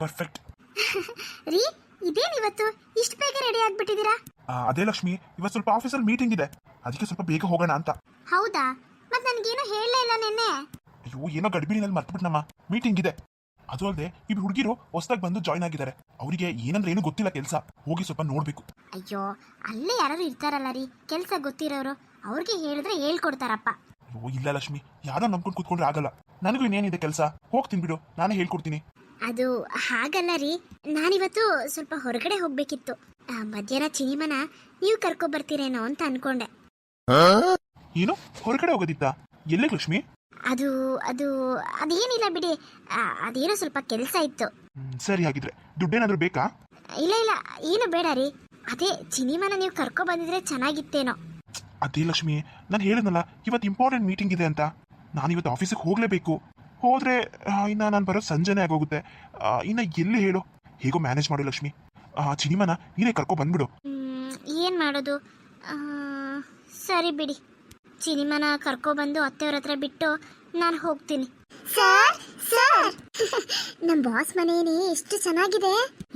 Perfect ರೀ ಇದೇನ್ ಇವತ್ತು? ಇಷ್ಟು ಬೇಗ ರೆಡಿ ಆಗ್ಬಿಟ್ಟಿದ್ದೀರಾ? ಅದೇ ಲಕ್ಷ್ಮಿ ಇವತ್ತು ಸ್ವಲ್ಪ ಆಫೀಸಲ್ಲಿ ಮೀಟಿಂಗ್ ಇದೆ. ಅದಕ್ಕೆ ಸ್ವಲ್ಪ ಬೇಗ ಹೋಗೋಣ ಅಂತ. ಹೌದಾ? ಮತ್ ಏನೋ ಹೇಳಲೇ ಇಲ್ಲ ನೆನ್ನೆ. ಅಯ್ಯೋ ಏನೋ ಗಡ್ಬಿಡಿನಲ್ಲಿ ಮರ್ತ್ಬಿಟ್ನಮ್ಮ. ಮೀಟಿಂಗ್ ಇದೆ. ಅದು ಅಲ್ಲದೆ ಇಬ್ರು ಹುಡುಗಿರು ಹೊಸದಾಗಿ ಬಂದು ಜಾಯ್ನ್ ಆಗಿದ್ದಾರೆ. ಅವರಿಗೆ ಏನಂದ್ರೆ ಏನು ಗೊತ್ತಿಲ್ಲ ಕೆಲಸ. ಹೋಗಿ ಸ್ವಲ್ಪ ನೋಡ್ಬೇಕು. ಅಯ್ಯೋ ಅಲ್ಲೇ ಯಾರು ಇರ್ತಾರಲ್ಲ ರೀ. ಕೆಲಸ ಗೊತ್ತಿರೋರು. ಅವ್ರಿಗೆ ಹೇಳಿದ್ರೆ ಹೇಳ್ಕೊಡ್ತಾರಪ್ಪ. ಅಯ್ಯೋ ಇಲ್ಲ ಲಕ್ಷ್ಮಿ. ಯಾರೋ ನಂಬ್ಕೊಂಡು ಕೂತ್ಕೊಂಡ್ರೆ ಆಗಲ್ಲ. ನನಗೂ ಇನ್ನೇನಿದೆ ಕೆಲಸ? ಹೋಗ್ತೀನಿ ಬಿಡು. ನಾನೇ ಹೇಳ್ಕೊಡ್ತೀನಿ. ಅದು ಹಾಗಲ್ಲ ರೀ. ನಾನಿವತ್ತು ಸ್ವಲ್ಪ ಹೊರಗಡೆ ಹೋಗ್ಬೇಕಿತ್ತು. ಆ, ಮಧ್ಯಾಹ್ನ ಚಿನಿಮನ ನೀವು ಕರ್ಕೊ ಬರ್ತೀರೇನೋ ಅಂತ ಅನ್ಕೊಂಡೆ. ಏನು? ಹೊರಗಡೆ ಹೋಗೋದಿತ್ತಾ? ಎಲ್ಲೇ ಲಕ್ಷ್ಮಿ? ಅದು ಅದು ಅದೇನಿಲ್ಲ ಬಿಡಿ. ಆ, ಅದೇನೋ ಸ್ವಲ್ಪ ಕೆಲಸ ಇತ್ತು. ಹ್ಮ್, ಸರಿ ಹಾಗಿದ್ರೆ. ದುಡ್ಡೇನಾದ್ರೂ ಬೇಕಾ? ಇಲ್ಲ ಇಲ್ಲ ಏನು ಬೇಡ ರೀ. ಅದೇ ಚಿನಿಮನ ನೀವು ಕರ್ಕೊ ಬಂದಿದ್ರೆ ಚೆನ್ನಾಗಿತ್ತೇನೋ. ಅದೇ ಲಕ್ಷ್ಮಿ ನಾನು ಹೇಳಿದ್ನಲ್ಲ ಇವತ್ತು ಇಂಪಾರ್ಟೆಂಟ್ ಮೀಟಿಂಗ್ ಇದೆ ಅಂತ. ನಾನು ಇವತ್ತು ಆಫೀಸಿಗೆ ಹೋಗಲೇಬೇಕು. ಹೋದ್ರೆ ಇನ್ನು ಇನ್ನ ನಾನು ಬರೋ ಸಂಜೆನೇ ಆಗೋಗುತ್ತೆ. ಇನ್ನು ಎಲ್ಲಿ ಹೇಳು? ಹೇಗೋ ಮ್ಯಾನೇಜ್ ಮಾಡು ಲಕ್ಷ್ಮಿ. ಆ, ಚಿನಿಮನ ನೀನೇ ಕರ್ಕೊ ಬಂದ್ಬಿಡು. ಏನು ಏನ್ ಮಾಡೋದು? ಆ, ಸರಿ ಬಿಡಿ. ಚಿನಿಮನ ಕರ್ಕೊಬಂದು ಅತ್ತೆಯವ್ರ ಹತ್ರ ಬಿಟ್ಟು ನಾನು ಹೋಗ್ತೀನಿ. Sir sir! ನಮ್ಮ ಬಾಸ್ ಮನೇನೆ ಎಷ್ಟು ಚೆನ್ನಾಗಿದೆ.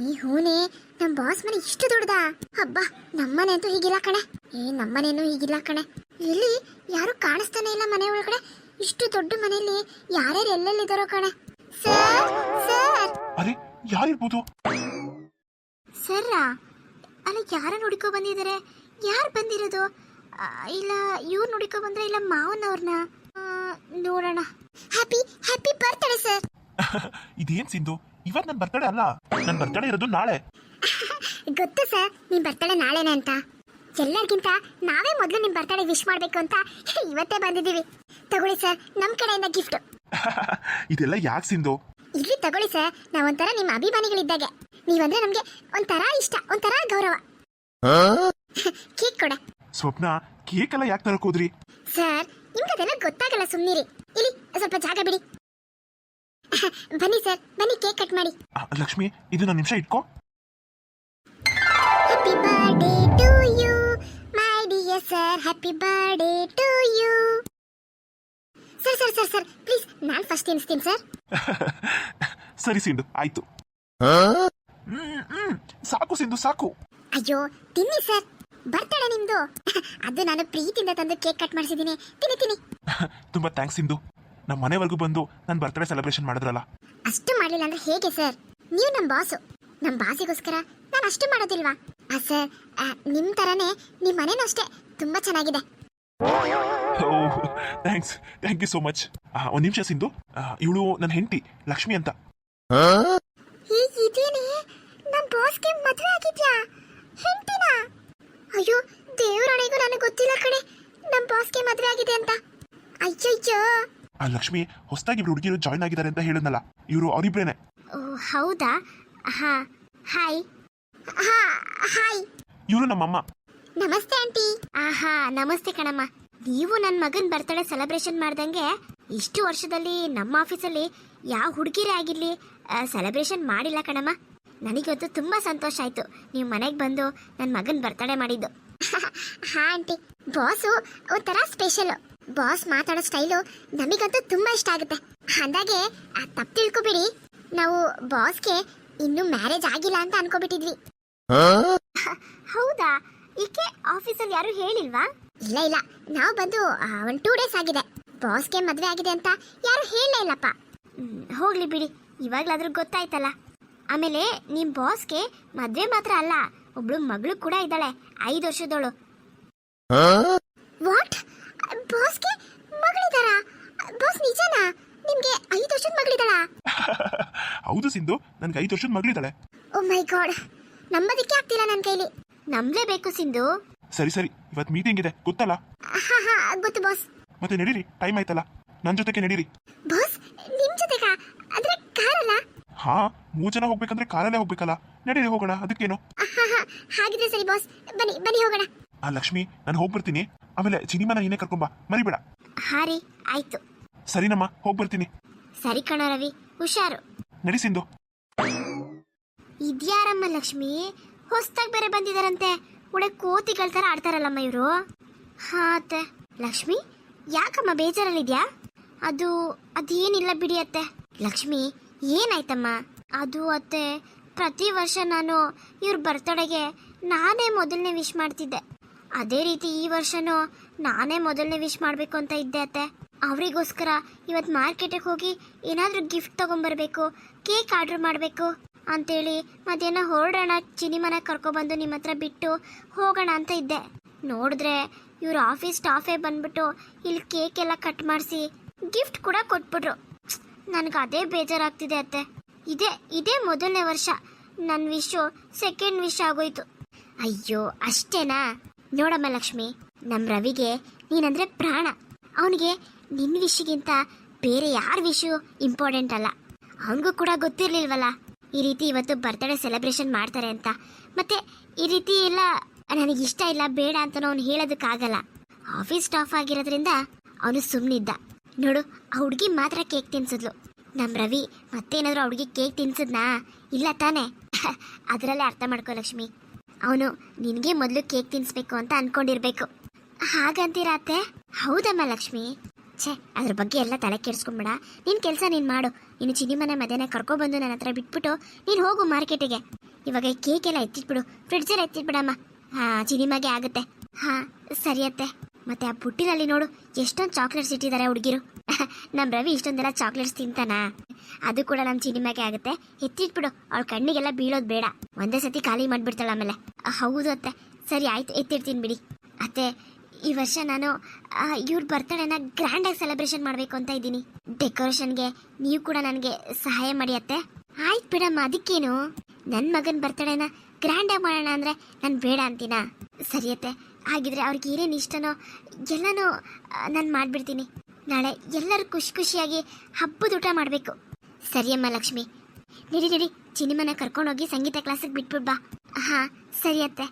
ಈ ಹೂನೆ ನಮ್ಮ ಬಾಸ್ ಮನೆ ಇಷ್ಟು ದೊಡ್ಡದ? ಹಬ್ಬ ನಮ್ಮನೆ ಅಂತೂ ಹೀಗಿಲ್ಲ ಕಣೆ. ಏ ನಮ್ಮನೇನು ಹೀಗಿಲ್ಲ ಕಣೆ. ಇಲ್ಲಿ ಯಾರು ಕಾಣಿಸ್ತಾನೆ ಇಲ್ಲ ಮನೆ ಒಳಗಡೆ. ಇಷ್ಟು ದೊಡ್ಡ ಮನೆಯಲ್ಲಿ ಯಾರ್ಯಾರು ಎಲ್ಲೆಲ್ಲಿದ್ದಾರೋ ಕಣೆ. Sir sir. ಅರೆ ಯಾರಿರ್ಬೋದು? ಸರ್ರಾ ಅಲ್ಲ ಯಾರ ನೋಡಿಕೊ ಬಂದಿದ್ದಾರೆ? ಯಾರು ಬಂದಿರೋದು? ಆ, ಇಲ್ಲ ಇವ್ರು ನೋಡಿಕೊ ಬಂದ್ರೆ ಇಲ್ಲ ಮಾವನವ್ರನ್ನ? ನೋಡೋಣ. ಹ್ಯಾಪಿ ಹ್ಯಾಪಿ ಬರ್ತ್ಡೇ ಸರ್ ಇದೇನ್ ಸಿಂಧು? ಇವತ್ತು ನನ್ ಬರ್ತಡೆ ಅಲ್ಲ. ನನ್ ಬರ್ತಡೆ ಇರೋದು ನಾಳೆ. ಗೊತ್ತು ಸರ್ ನಿಮ್ ಬರ್ತಡೇ ನಾಳೆನೇ ಅಂತ. ಎಲ್ಲರಿಗಿಂತ ನಾವೇ ಮೊದಲು ನಿಮ್ ಬರ್ತಡೆ ವಿಶ್ ಮಾಡ್ಬೇಕು ಅಂತ ಇವತ್ತೇ ಬಂದಿದ್ದೀವಿ. ತಗೊಳ್ಳಿ ಸರ್ ನಮ್ ಕಡೆಯಿಂದ ಗಿಫ್ಟ್ ಇದೆಲ್ಲ ಯಾಕೆ ಸಿಂಧು? ಇಲ್ಲಿ ತಗೊಳ್ಳಿ ಸರ್ ನಾವೊಂಥರ ನಿಮ್ಮ ಅಭಿಮಾನಿಗಳಿದ್ದಾಗೆ. ನೀವಂದ್ರೆ ನಮ್ಗೆ ಒಂಥರ ಇಷ್ಟ ಒಂಥರ ಗೌರವ. ಕೇಕ್ ಕೊಡ. ಸ್ವಪ್ನ ಕೇಕ್ ಎಲ್ಲ ಯಾಕೆ ತರಕ್ ಹೋದ್ರಿ? ಸರ್ ನಿಮ್ಗೆ ಅದೆಲ್ಲ ಗೊತ್ತಾಗಲ್ಲ ಸುಮ್ಮನಿರಿ ಇಲ್ಲಿ ಸ್ವಲ್ಪ ಜಾಗ ಬಿಡಿ. ಬನ್ನಿ ಸರ್ ಬನ್ನಿ ಕೇಕ್ ಕಟ್ ಮಾಡಿ. ಆ, ಲಕ್ಷ್ಮಿ ಇದು ನನ್ನ ನಿಮಿಷ ಇಟ್ಕೋ. Happy birthday to you my dear sir happy birthday to you sir sir sir sir. Please ನಾನು ಫಸ್ಟ್ ತಿನ್ನಿಸ್ತೀನಿ ಸರ್ ಸರಿ ಸಿಂಧು ಆಯ್ತು. ಹ್ಮ್, ಹ್ಮ್. ಸಾಕು ಸಿಂಧು ಸಾಕು. ಅಯ್ಯೋ ತಿನ್ನಿ ಸರ್ ಬರ್ತಡೆ ನಿಮ್ದು. ಅದು ನಾನು ಪ್ರೀತಿಯಿಂದ ತಂದು ಕೇಕ್ ಕಟ್ ಮಾಡಿಸಿದ್ದೀನಿ. ತಿನ್ನಿ ತಿನ್ನಿ. ತುಂಬಾ ಥ್ಯಾಂಕ್ಸ್ ಸಿಂಧು. ನಮ್ಮ ಮನೆವರೆಗೂ ಬಂದು ನನ್ನ ಬರ್ತ್ಡೇ ಸೆಲೆಬ್ರೇಷನ್ ಮಾಡಿದ್ರಲ್ಲ. ಅಷ್ಟು ಮಾಡಲಿಲ್ಲ ಅಂದ್ರೆ ಹೇಗೆ ಸರ್ ನೀವು ನಮ್ಮ ಬಾಸು ನಮ್ಮ ಬಾಸಿಗೋಸ್ಕರ ನಾನು ಅಷ್ಟು ಮಾಡೋದಿಲ್ವಾ? ಆ ಸರ್ ಆ, ನಿಮ್ ತರನೇ ನಿಮ್ಮ ಮನೇನೂ ಅಷ್ಟೇ. ತುಂಬಾ ಚೆನ್ನಾಗಿದೆ. Thanks thank you so much ಒಂದು ನಿಮಿಷ ಸಿಂಧು. ಇವಳು ನನ್ನ ಹೆಂಡತಿ ಲಕ್ಷ್ಮಿ ಅಂತ. ಇದೇನೆ? ನಮ್ಮ ಬಾಸ್ಗೆ ಮದುವೆ ಆಗಿದ್ಯಾ? ಹೆಂಡತಿನ? ಅಯ್ಯೋ ದೇವರಾಣೆಗೂ ನನಗೆ ಗೊತ್ತಿಲ್ಲ ಕಣೆ. ನಮ್ಮ ಬಾಸ್ಗೆ ಮದುವೆ ಆಗಿದೆ ಅಂತ. ಅಯ್ಯಯ್ಯೋ. ಆ ಲಕ್ಷ್ಮಿ ಹೊಸದಾಗಿ ಇಬ್ರು ಹುಡುಗಿರು ಜಾಯ್ನ್ ಆಗಿದ್ದಾರೆ ಅಂತ ಹೇಳಿದ್ನಲ್ಲ. ಇವರು ಅವರಿಬ್ರೇನೆ. ಓ ಹೌದಾ? ಹಾ ಹಾಯ್. ಹಾ ಹಾಯ್. ಇವರು ನಮ್ಮಮ್ಮ. ನಮಸ್ತೆ ಆಂಟಿ. ಆಹಾ ನಮಸ್ತೆ ಕಣಮ್ಮ. ನೀವು ನನ್ನ ಮಗನ ಬರ್ತಡೇ ಸೆಲೆಬ್ರೇಷನ್ ಮಾಡ್ದಂಗೆ ಇಷ್ಟು ವರ್ಷದಲ್ಲಿ ನಮ್ಮ ಆಫೀಸಲ್ಲಿ ಯಾವ ಹುಡುಗಿರೇ ಆಗಿರಲಿ ಸೆಲೆಬ್ರೇಷನ್ ಮಾಡಿಲ್ಲ ಕಣಮ್ಮ. ನನಗಂತೂ ತುಂಬಾ ಸಂತೋಷ ಆಯ್ತು. ನೀವು ಮನೆಗೆ ಬಂದು ನನ್ನ ಮಗನ ಬರ್ತಡೇ ಮಾಡಿದ್ದು. ಹಾ ಆಂಟಿ. ಬಾಸು ಒಂಥರ ಸ್ಪೆಷಲ್ ಬಾಸ್ ಮಾತಾಡೋ ಸ್ಟೈಲು ನಮಗಂತೂ ತುಂಬಾ ಇಷ್ಟ ಆಗುತ್ತೆ. ಅಂದಾಗೆ ತಪ್ಪು ತಿಳ್ಕೊಬಿಡಿ. ನಾವು ಬಾಸ್ಗೆ ಇನ್ನೂ ಮ್ಯಾರೇಜ್ ಆಗಿಲ್ಲ ಅಂತ ಅನ್ಕೋಬಿಟ್ಟಿದ್ವಿ. ಹೌದಾ? ಈಕೆ ಆಫೀಸಲ್ಲಿ ಯಾರು ಹೇಳಿಲ್ವಾ? ಇಲ್ಲ ಇಲ್ಲ. ನಾವು ಬಂದು ಒಂದು ಟೂ ಡೇಸ್ ಆಗಿದೆ. ಬಾಸ್ಗೆ ಮದುವೆ ಆಗಿದೆ ಅಂತ ಯಾರು ಹೇಳಲೇ ಇಲ್ಲಪ್ಪ. ಹೋಗ್ಲಿ ಬಿಡಿ. ಇವಾಗ್ಲಾದ್ರೂ ಗೊತ್ತಾಯ್ತಲ್ಲ. ಆಮೇಲೆ ನಿಮ್ಮ ಬಾಸ್ಗೆ ಮದುವೆ ಮಾತ್ರ ಅಲ್ಲ ಒಬ್ಳು ಮಗಳು ಕೂಡ ಇದ್ದಾಳೆ ಐದು ವರ್ಷದವಳು. What ಬಾಸ್ಗೆ ಮಗಳಿದಾರಾ boss ನಿಜನಾ? ನಿಮ್ಗೆ ಐದು ವರ್ಷದ ಮಗಳಿದಾಳಾ ಹೌದು ಸಿಂಧು ನನ್ಗೆ ಐದು ವರ್ಷದ ಮಗಳಿದ್ದಾಳೆ ಓ ಮೈ ಗಾಡ್ ನಂಬೋದಕ್ಕೆ ಆಗ್ತಿಲ್ಲ ನನ್ನ ಕೈಲಿ. ನಂಬಲೇಬೇಕು ಸಿಂಧು. ಸರಿ ಸರಿ. ಇವತ್ತು ಮೀಟಿಂಗ್ ಇದೆ ಗೊತ್ತಲ್ಲ? ಗೊತ್ತು ಬಾಸ್ ಮತ್ತೆ ನಡೀರಿ ಟೈಮ್ ಆಯ್ತಲ್ಲ. ನನ್ನ ಜೊತೆಗೆ ನಡೀರಿ. ಬಾಸ್ ನಿಮ್ ಜೊತೆಗ? ಆದ್ರೆ ಕಾರಲ್ಲ? ಹಾ ಮೂರ್ ಜನ ಹೋಗ್ಬೇಕಂದ್ರೆ ಕಾರಲ್ಲೇ ಹೋಗ್ಬೇಕಲ್ಲ. ನಡೀರಿ ಹೋಗೋಣ ಅದಕ್ಕೇನು? ಹಾಗಿದ್ರೆ ಸರಿ ಬಾಸ್ ಬನ್ನಿ ಬನ್ನಿ ಹೋಗೋಣ. ಆ ಲಕ್ಷ್ಮಿ ನಾನು ಹೋಗ್ಬರ್ತೀನಿ. ಆಮೇಲೆ ಚಿನಿಮನ ಏನೇ ಕರ್ಕೊಂಬಾ ಮರಿಬೇಡ. ಹಾ ರೀ ಆಯ್ತು. ಸರಿನಮ್ಮ ಹೋಗ್ಬರ್ತೀನಿ. ಸರಿ ಕಣ ರವಿ ಹುಷಾರು. ನಡಿ ಸಿಂಧು. ಇದ್ಯಾರಮ್ಮ ಲಕ್ಷ್ಮಿ? ಹೊಸ್ದಾಗ್ ಬೇರೆ ಬಂದಿದಾರಂತೆ. ಒಳ್ಳೆ ಕೋತಿಗಳ ಥರ ಆಡ್ತಾರಲ್ಲಮ್ಮ ಇವರು? ಹಾ, ಅತ್ತೆ. ಲಕ್ಷ್ಮಿ, ಯಾಕಮ್ಮ ಬೇಜಾರಲ್ಲಿದ್ಯಾ? ಅದು, ಅದೇನಿಲ್ಲ ಬಿಡಿ ಅತ್ತೆ. ಲಕ್ಷ್ಮಿ, ಏನಾಯ್ತಮ್ಮ? ಅದು ಅತ್ತೆ, ಪ್ರತಿ ವರ್ಷ ನಾನು ಇವ್ರ ಬರ್ತಡೆಗೆ ನಾನೇ ಮೊದಲನೇ ವಿಶ್ ಮಾಡ್ತಿದ್ದೆ. ಅದೇ ರೀತಿ ಈ ವರ್ಷನೂ ನಾನೇ ಮೊದಲನೇ ವಿಶ್ ಮಾಡಬೇಕು ಅಂತ ಇದ್ದೆ ಅತ್ತೆ. ಅವರಿಗೋಸ್ಕರ ಇವತ್ತು ಮಾರ್ಕೆಟಿಗೆ ಹೋಗಿ ಏನಾದರೂ ಗಿಫ್ಟ್ ತೊಗೊಂಬರ್ಬೇಕು, ಕೇಕ್ ಆರ್ಡರ್ ಮಾಡಬೇಕು. ಅಂತೇಳಿ ಮಧ್ಯಾಹ್ನ ಹೊರಡೋಣ ಚಿನಿಮನ ಕರ್ಕೊಬಂದು ನಿಮ್ಮ ಹತ್ರ ಬಿಟ್ಟು ಹೋಗೋಣ ಅಂತ ಇದ್ದೆ. ನೋಡಿದ್ರೆ ಇವ್ರ ಆಫೀಸ್ ಸ್ಟಾಫೇ ಬಂದ್ಬಿಟ್ಟು ಇಲ್ಲಿ ಕೇಕ್ ಎಲ್ಲ ಕಟ್ ಮಾಡಿಸಿ ಗಿಫ್ಟ್ ಕೂಡ ಕೊಟ್ಬಿಟ್ರು. ನನಗೆ ಅದೇ ಬೇಜಾರಾಗ್ತಿದೆ ಅತ್ತೆ. ಇದೇ ಇದೇ ಮೊದಲನೇ ವರ್ಷ. ನನ್ನ ವಿಶು ಸೆಕೆಂಡ್ ವಿಶ್ ಆಗೋಯ್ತು. ಅಯ್ಯೋ, ಅಷ್ಟೇನಾ? ನೋಡಮ್ಮ ಲಕ್ಷ್ಮಿ ನಮ್ಮ ರವಿಗೆ ನೀನಂದ್ರೆ ಪ್ರಾಣ. ಅವನಿಗೆ ನಿನ್ನ ವಿಷಗಿಂತ ಬೇರೆ ಯಾರ ವಿಷು ಇಂಪಾರ್ಟೆಂಟ್ ಅಲ್ಲ. ಅವನಿಗೂ ಕೂಡ ಗೊತ್ತಿರ್ಲಿಲ್ವಲ್ಲ? ಈ ರೀತಿ ಇವತ್ತು ಬರ್ತ್ಡೇ ಸೆಲೆಬ್ರೇಷನ್ ಮಾಡ್ತಾರೆ ಅಂತ. ಮತ್ತೆ ಈ ರೀತಿ ಎಲ್ಲ ನನಗೆ ಇಷ್ಟ ಇಲ್ಲ, ಬೇಡ ಅಂತ ಅವ್ನು ಹೇಳೋದಕ್ಕಾಗಲ್ಲ. ಆಫೀಸ್ ಸ್ಟಾಫ್ ಆಗಿರೋದ್ರಿಂದ ಅವನು ಸುಮ್ಮನಿದ್ದ ನೋಡು, ಆ ಹುಡುಗಿ ಮಾತ್ರ ಕೇಕ್ ತಿನ್ಸಿದ್ಲು. ನಮ್ಮ ರವಿ ಮತ್ತೇನಾದರೂ ಹುಡುಗಿ ಕೇಕ್ ತಿನ್ಸಿದ್ನಾ? ಇಲ್ಲ ತಾನೇ? ಅದರಲ್ಲೇ ಅರ್ಥ ಮಾಡ್ಕೋ ಲಕ್ಷ್ಮಿ. ಅವನು, ನಿನಗೆ ಮೊದಲು ಕೇಕ್ ತಿನ್ಸ್ಬೇಕು ಅಂತ ಅನ್ಕೊಂಡಿರ್ಬೇಕು. ಹಾಗಂತೀರಾತೆ ಹೌದಮ್ಮ ಲಕ್ಷ್ಮಿ. ಛೇ, ಅದ್ರ ಬಗ್ಗೆ ಎಲ್ಲ ತಲೆ ಕೆಡ್ಸ್ಕೊಂಬೇಡ. ನಿನ್ ಕೆಲಸ ನೀನ್ ಮಾಡು. ನೀನು ಚಿನಿಮನೆ ಮಧ್ಯಾಹ್ನ ಕರ್ಕೊಬಂದು ನನ್ನ ಹತ್ರ ಬಿಟ್ಬಿಟ್ಟು ನೀನು ಹೋಗು ಮಾರ್ಕೆಟಿಗೆ. ಇವಾಗ ಈ ಕೇಕ್ ಎಲ್ಲ ಎತ್ತಿಟ್ಬಿಡು. ಫ್ರಿಡ್ಜಲ್ಲಿ ಎತ್ತಿಟ್ಬಿಡಮ್ಮ. ಹಾ, ಚಿನಿಮಾಗೆ ಆಗುತ್ತೆ. ಹಾ ಸರಿಯತ್ತೆ ಮತ್ತೆ ಆ ಬುಟ್ಟಿನಲ್ಲಿ ನೋಡು, ಎಷ್ಟೊಂದು ಚಾಕ್ಲೇಟ್ಸ್ ಇಟ್ಟಿದ್ದಾರೆ ಹುಡುಗಿರು. ನಮ್ ರವಿ ಇಷ್ಟೊಂದೆಲ್ಲ ಚಾಕ್ಲೇಟ್ಸ್ ತಿಂತಾನಾ? ಅದು ಕೂಡ ನಮ್ ಚಿನಿಮಾಗೆ ಆಗುತ್ತೆ. ಎತ್ತಿಟ್ಬಿಡು. ಅವಳ ಕಣ್ಣಿಗೆಲ್ಲ ಬೀಳೋದು ಬೇಡ. ಒಂದೇ ಸತಿ ಖಾಲಿ ಮಾಡ್ಬಿಡ್ತಾಳೆ ಆಮೇಲೆ. ಹೌದು ಅತ್ತೆ. ಸರಿ, ಆಯ್ತು. ಎತ್ತಿಡ್ತೀನಿ ಬಿಡಿ. ಅತ್ತೆ ಈ ವರ್ಷ ನಾನು ಇವ್ರ ಬರ್ತಡೇನ ಗ್ರ್ಯಾಂಡಾಗಿ ಸೆಲೆಬ್ರೇಷನ್ ಮಾಡಬೇಕು ಅಂತ ಇದ್ದೀನಿ. ಡೆಕೋರೇಷನ್ಗೆ ನೀವು ಕೂಡ ನನಗೆ ಸಹಾಯ ಮಾಡಿ ಅತ್ತೆ. ಆಯ್ತು ಬಿಡಮ್ಮ, ಅದಕ್ಕೇನು? ನನ್ನ ಮಗನ ಬರ್ತಡೇನ ಗ್ರ್ಯಾಂಡಾಗಿ ಮಾಡೋಣ ಅಂದರೆ ನಾನು ಬೇಡ ಅಂತೀನ? ಸರಿಯತ್ತೆ ಹಾಗಿದ್ರೆ ಅವ್ರಿಗೆ ಏನೇನು ಇಷ್ಟನೋ ಎಲ್ಲನೂ ನಾನು ಮಾಡಿಬಿಡ್ತೀನಿ. ನಾಳೆ ಎಲ್ಲರೂ ಖುಷಿ ಖುಷಿಯಾಗಿ ಹಬ್ಬದ ಊಟ ಮಾಡಬೇಕು. ಸರಿಯಮ್ಮ ಲಕ್ಷ್ಮಿ. ನಡಿ ನಡಿ ಚಿನಿಮನ ಕರ್ಕೊಂಡೋಗಿ ಸಂಗೀತ ಕ್ಲಾಸಿಗೆ ಬಿಟ್ಬಿಡ್ ಬಾ. ಹಾಂ, ಸರಿ ಅತ್ತೆ.